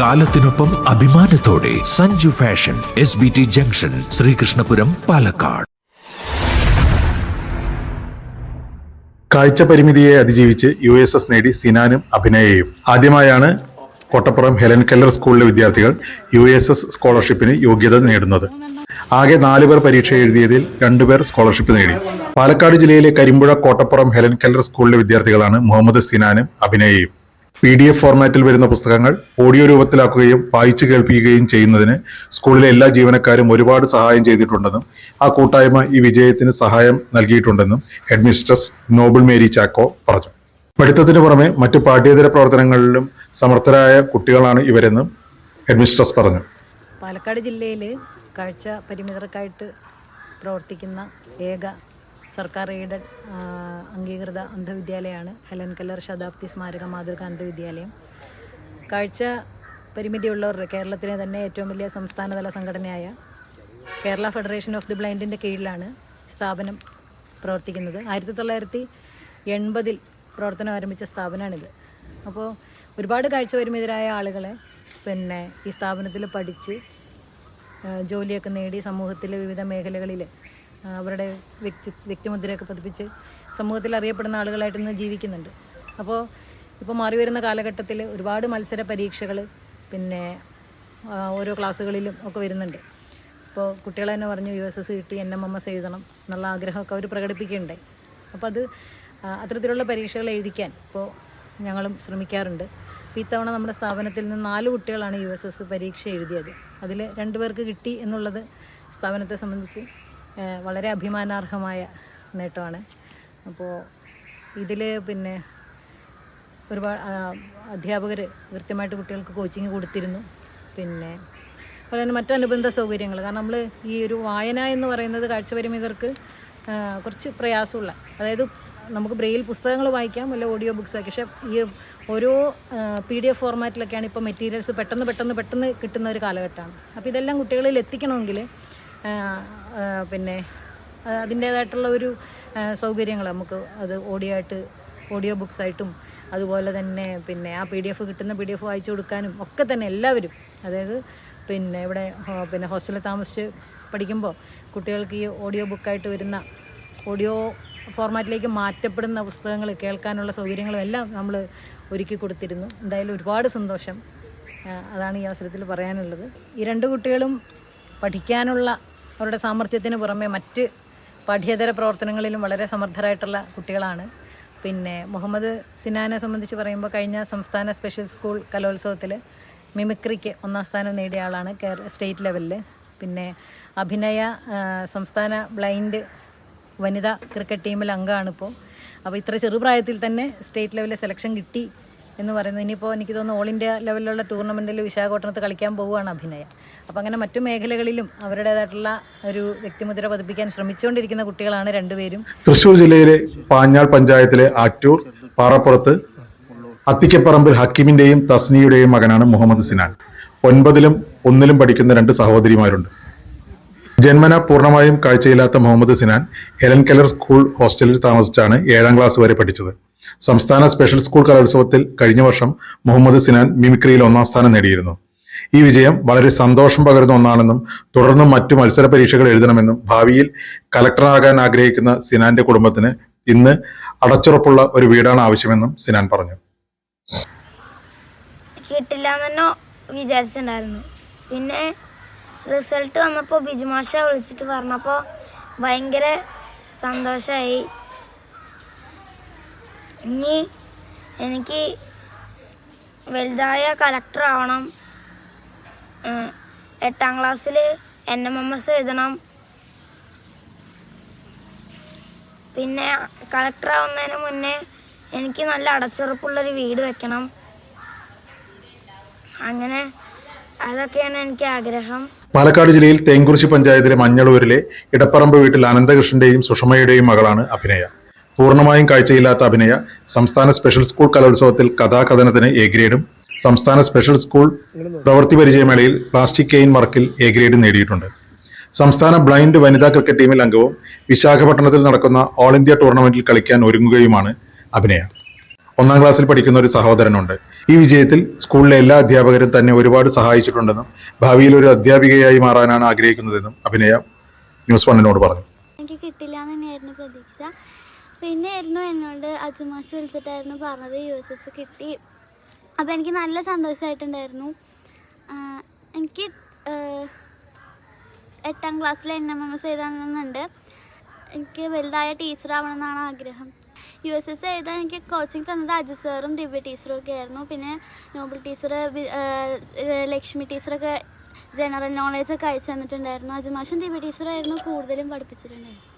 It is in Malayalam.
കാലത്തിനൊപ്പം അഭിമാനത്തോടെ Sanju fashion S B T junction Sreekrishnapuram Palakkad. കാഴ്ച പരിമിതിയെ അതിജീവിച്ച് യു എസ് എസ് നേടി സിനാനും അഭിനയയും. ആദ്യമായാണ് കോട്ടപ്പുറം ഹെലൻ കെല്ലർ സ്കൂളിലെ വിദ്യാർത്ഥികൾ യു എസ് എസ് സ്കോളർഷിപ്പിന് യോഗ്യത നേടുന്നത്. ആകെ നാല് പേർ പരീക്ഷ എഴുതിയതിൽ രണ്ടുപേർ സ്കോളർഷിപ്പ് നേടി. പാലക്കാട് ജില്ലയിലെ കരിമ്പുഴ കോട്ടപ്പുറം ഹെലൻ കെല്ലർ സ്കൂളിലെ വിദ്യാർത്ഥികളാണ് മുഹമ്മദ് സിനാനും അഭിനയയും. പി ഡി എഫ് ഫോർമാറ്റിൽ വരുന്ന പുസ്തകങ്ങൾ ഓഡിയോ രൂപത്തിലാക്കുകയും വായിച്ചു കേൾപ്പിക്കുകയും ചെയ്യുന്നതിന് സ്കൂളിലെ എല്ലാ ജീവനക്കാരും ഒരുപാട് സഹായം ചെയ്തിട്ടുണ്ടെന്നും ആ കൂട്ടായ്മ ഈ വിജയത്തിന് സഹായം നൽകിയിട്ടുണ്ടെന്നും ഹെഡ്മിസ്ട്രസ് നോബിൾ മേരി ചാക്കോ പറഞ്ഞു. പഠിത്തത്തിന് പുറമെ മറ്റു പാഠ്യേതര പ്രവർത്തനങ്ങളിലും സമർത്ഥരായ കുട്ടികളാണ് ഇവരെന്നും ഹെഡ്മിസ്ട്രസ് പറഞ്ഞു. പാലക്കാട് ജില്ലയിൽ കാഴ്ച പരിമിതർക്കായിട്ട് പ്രവർത്തിക്കുന്ന ഏക സർക്കാർ എയ്ഡഡ് അംഗീകൃത അന്ധവിദ്യാലയമാണ് ഹെലൻ കല്ലർ ശതാബ്ദി സ്മാരക മാതൃക അന്ധവിദ്യാലയം. കാഴ്ച പരിമിതിയുള്ളവരുടെ കേരളത്തിലെ തന്നെ ഏറ്റവും വലിയ സംസ്ഥാനതല സംഘടനയായ കേരള ഫെഡറേഷൻ ഓഫ് ദി ബ്ലൈൻഡിന്റെ കീഴിലാണ് സ്ഥാപനം പ്രവർത്തിക്കുന്നത്. ആയിരത്തി തൊള്ളായിരത്തി എൺപതിൽ പ്രവർത്തനം ആരംഭിച്ച സ്ഥാപനമാണിത്. അപ്പോൾ ഒരുപാട് കാഴ്ച പരിമിതരായ ആളുകളെ പിന്നെ ഈ സ്ഥാപനത്തിൽ പഠിച്ച് ജോലിയൊക്കെ നേടി സമൂഹത്തിലെ വിവിധ മേഖലകളിൽ അവരുടെ വ്യക്തി വ്യക്തിമുദ്രയൊക്കെ പതിപ്പിച്ച് സമൂഹത്തിൽ അറിയപ്പെടുന്ന ആളുകളായിട്ട് ഇന്ന് ജീവിക്കുന്നുണ്ട്. അപ്പോൾ ഇപ്പോൾ മാറി വരുന്ന കാലഘട്ടത്തിൽ ഒരുപാട് മത്സര പരീക്ഷകൾ പിന്നെ ഓരോ ക്ലാസ്സുകളിലും ഒക്കെ വരുന്നുണ്ട്. അപ്പോൾ കുട്ടികൾ തന്നെ പറഞ്ഞു യു എസ് എസ് കിട്ടി എൻ എം എം എസ് എഴുതണം എന്നുള്ള ആഗ്രഹമൊക്കെ അവർ പ്രകടിപ്പിക്കുകയുണ്ടായി അപ്പോൾ അത് അത്തരത്തിലുള്ള പരീക്ഷകൾ എഴുതിക്കാൻ ഇപ്പോൾ ഞങ്ങളും ശ്രമിക്കാറുണ്ട്. അപ്പോൾ ഇത്തവണ നമ്മുടെ സ്ഥാപനത്തിൽ നിന്ന് നാല് കുട്ടികളാണ് യു എസ് എസ് പരീക്ഷ എഴുതിയത്. അതിൽ രണ്ടുപേർക്ക് കിട്ടി എന്നുള്ളത് സ്ഥാപനത്തെ സംബന്ധിച്ച് വളരെ അഭിമാനാർഹമായ നേട്ടമാണ്. അപ്പോൾ ഇതിൽ പിന്നെ ഒരുപാട് അധ്യാപകർ കൃത്യമായിട്ട് കുട്ടികൾക്ക് കോച്ചിങ് കൊടുത്തിരുന്നു. പിന്നെ അതുപോലെ തന്നെ മറ്റനുബന്ധ സൗകര്യങ്ങൾ കാരണം നമ്മൾ ഈ ഒരു വായന എന്ന് പറയുന്നത് കാഴ്ചപരിമിതർക്ക് കുറച്ച് പ്രയാസമുള്ള അതായത് നമുക്ക് ബ്രെയിൽ പുസ്തകങ്ങൾ വായിക്കാം അല്ല ഓഡിയോ ബുക്സ് വായിക്കാം. പക്ഷേ ഈ ഓരോ പി ഡി എഫ് ഫോർമാറ്റിലൊക്കെയാണ് ഇപ്പോൾ മെറ്റീരിയൽസ് പെട്ടെന്ന് പെട്ടെന്ന് പെട്ടെന്ന് കിട്ടുന്ന ഒരു കാലഘട്ടമാണ്. അപ്പോൾ ഇതെല്ലാം കുട്ടികളിൽ എത്തിക്കണമെങ്കിൽ പിന്നെ അതിന്റേതായിട്ടുള്ള ഒരു സൗകര്യങ്ങൾ നമുക്ക് അത് ഓഡിയോ ആയിട്ട് ഓഡിയോ ബുക്സ് ആയിട്ടും അതുപോലെ തന്നെ പിന്നെ ആ പി ഡി എഫ് കിട്ടുന്ന പി ഡി എഫ് വായിച്ചു കൊടുക്കാനും ഒക്കെ തന്നെ എല്ലാവരും അതായത് പിന്നെ ഇവിടെ പിന്നെ ഹോസ്റ്റലിൽ താമസിച്ച് പഠിക്കുമ്പോൾ കുട്ടികൾക്ക് ഈ ഓഡിയോ ബുക്കായിട്ട് വരുന്ന ഓഡിയോ ഫോർമാറ്റിലേക്ക് മാറ്റപ്പെടുന്ന പുസ്തകങ്ങൾ കേൾക്കാനുള്ള സൗകര്യങ്ങളും എല്ലാം നമ്മൾ ഒരുക്കി കൊടുത്തിരുന്നു. എന്തായാലും ഒരുപാട് സന്തോഷം. അതാണ് ഈ അവസരത്തിൽ പറയാനുള്ളത്. ഈ രണ്ട് കുട്ടികളും പഠിക്കാനുള്ള അവരുടെ സാമർഥ്യത്തിന് പുറമെ മറ്റ് പാഠ്യേതര പ്രവർത്തനങ്ങളിലും വളരെ സമർത്ഥരായിട്ടുള്ള കുട്ടികളാണ്. പിന്നെ മുഹമ്മദ് സിനാനെ സംബന്ധിച്ച് പറയുമ്പോൾ കഴിഞ്ഞ സംസ്ഥാന സ്പെഷ്യൽ സ്കൂൾ കലോത്സവത്തിൽ മിമിക്രിക്ക് ഒന്നാം സ്ഥാനം നേടിയ ആളാണ് കേരള സ്റ്റേറ്റ് ലെവലിൽ പിന്നെ അഭിനയ സംസ്ഥാന ബ്ലൈൻഡ് വനിതാ ക്രിക്കറ്റ് ടീമിൽ അംഗമാണിപ്പോൾ അപ്പോൾ ഇത്ര ചെറുപ്രായത്തിൽ തന്നെ സ്റ്റേറ്റ് ലെവലിൽ സെലക്ഷൻ കിട്ടി. എന്ന് പറയുന്നത്. ഇനിയിപ്പോൾ എനിക്ക് തോന്നുന്നു ഓൾ ഇന്ത്യ ലെവലിലുള്ള ടൂർണമെന്റിൽ വിശാഖപട്ടണത്ത് കളിക്കാൻ പോവുകയാണ് അഭിനയ. അപ്പോൾ അങ്ങനെ മറ്റു മേഖലകളിലും അവരുടേതായിട്ടുള്ള ഒരു വ്യക്തിമുദ്ര പതിപ്പിക്കാൻ ശ്രമിച്ചുകൊണ്ടിരിക്കുന്ന കുട്ടികളാണ് രണ്ടുപേരും. തൃശ്ശൂർ ജില്ലയിലെ പാഞ്ഞാൾ പഞ്ചായത്തിലെ ആറ്റൂർ പാറപ്പുറത്ത് അത്തിക്കപ്പറമ്പിൽ ഹക്കീമിന്റെയും തസ്നിയുടെയും മകനാണ് മുഹമ്മദ് സിനാൻ. ഒൻപതിലും ഒന്നിലും പഠിക്കുന്ന രണ്ട് സഹോദരിമാരുണ്ട്. ജന്മന പൂർണമായും കാഴ്ചയില്ലാത്ത Muhammad Sinan Helen Keller school ഹോസ്റ്റലിൽ താമസിച്ചാണ് ഏഴാം ക്ലാസ് വരെ പഠിച്ചത്. സംസ്ഥാന സ്പെഷ്യൽ സ്കൂൾ കലോത്സവത്തിൽ കഴിഞ്ഞ വർഷം മുഹമ്മദ് സിനാൻ മിമിക്രിയിൽ ഒന്നാം സ്ഥാനം നേടിയിരുന്നു. ഈ വിജയം വളരെ സന്തോഷം പകരുന്ന ഒന്നാണെന്നും തുടർന്നും മറ്റു മത്സര പരീക്ഷകൾ എഴുതണമെന്നും ഭാവിയിൽ കലക്ടറാകാൻ ആഗ്രഹിക്കുന്ന സിനാന്റെ കുടുംബത്തിന് ഇന്ന് അടച്ചുറപ്പുള്ള ഒരു വീടാണ് ആവശ്യമെന്നും സിനാൻ പറഞ്ഞു. കിട്ടില്ല വിചാരിച്ചിട്ടുണ്ടായിരുന്നു. പിന്നെ റിസൾട്ട് വന്നപ്പോൾ ബിജുമാഷ വിളിച്ചിട്ട് പറഞ്ഞപ്പോൾ ഭയങ്കര സന്തോഷമായി ഇനി എനിക്ക് വലുതായ കളക്ടർ ആവണം. എട്ടാം ക്ലാസ്സിൽ എൻ എം എം എസ് എഴുതണം. പിന്നെ കളക്ടർ ആവുന്നതിന് മുന്നേ എനിക്ക് നല്ല അടച്ചുറപ്പുള്ളൊരു വീട് വെക്കണം. അങ്ങനെ അതൊക്കെയാണ് എനിക്ക് ആഗ്രഹം. പാലക്കാട് ജില്ലയിൽ തേങ്കുറിശി പഞ്ചായത്തിലെ മഞ്ഞളൂരിലെ ഇടപ്പറമ്പ് വീട്ടിൽ അനന്തകൃഷ്ണന്റെയും സുഷമയുടെയും മകളാണ് അഭിനയ. പൂർണമായും കാഴ്ചയില്ലാത്ത അഭിനയ സംസ്ഥാന സ്പെഷ്യൽ സ്കൂൾ കലോത്സവത്തിൽ കഥാകഥനത്തിന് എ ഗ്രേഡും സംസ്ഥാന സ്പെഷ്യൽ സ്കൂൾ പ്രവൃത്തി പരിചയമേളയിൽ പ്ലാസ്റ്റിക് കെയിൻ വർക്കിൽ എ ഗ്രേഡും നേടിയിട്ടുണ്ട്. സംസ്ഥാന ബ്ലൈൻഡ് വനിതാ ക്രിക്കറ്റ് ടീമിൽ അംഗവും വിശാഖപട്ടണത്തിൽ നടക്കുന്ന ഓൾ ഇന്ത്യ ടൂർണമെന്റിൽ കളിക്കാൻ ഒരുങ്ങുകയുമാണ് അഭിനയ. ഒന്നാം ക്ലാസ്സിൽ പഠിക്കുന്ന ഒരു സഹോദരനുണ്ട്. ഈ വിജയത്തിൽ സ്കൂളിലെ എല്ലാ അധ്യാപകരും തന്നെ ഒരുപാട് സഹായിച്ചിട്ടുണ്ടെന്നും ഭാവിയിൽ ഒരു അധ്യാപികയായി മാറാനാണ് ആഗ്രഹിക്കുന്നതെന്നും അഭിനയ ന്യൂസ് വണ്ണിനോട് പറഞ്ഞു. എനിക്ക് കിട്ടില്ല എന്ന് പ്രതീക്ഷ. പിന്നെ ആയിരുന്നു എന്നോട് അജുമാസ് വിളിച്ചിട്ടായിരുന്നു പറഞ്ഞത് യു എസ് എസ് കിട്ടി. അപ്പോൾ എനിക്ക് നല്ല സന്തോഷമായിട്ടുണ്ടായിരുന്നു എനിക്ക് എട്ടാം ക്ലാസ്സിൽ എൻ എം എം എസ് എഴുതാനുണ്ട്. എനിക്ക് വലുതായ ടീച്ചറാവണമെന്നാണ് ആഗ്രഹം. യു എസ് എസ് എഴുതാൻ എനിക്ക് കോച്ചിങ് തന്നത് അജു സാറും ദിവ്യ ടീച്ചറും ഒക്കെ ആയിരുന്നു. പിന്നെ നോബൽ ടീച്ചർ ലക്ഷ്മി ടീച്ചറൊക്കെ ജനറൽ നോളേജ് ഒക്കെ അയച്ചു തന്നിട്ടുണ്ടായിരുന്നു. അജുമാഷും ദിവ്യ ടീച്ചറായിരുന്നു കൂടുതലും പഠിപ്പിച്ചിട്ടുണ്ടായിരുന്നു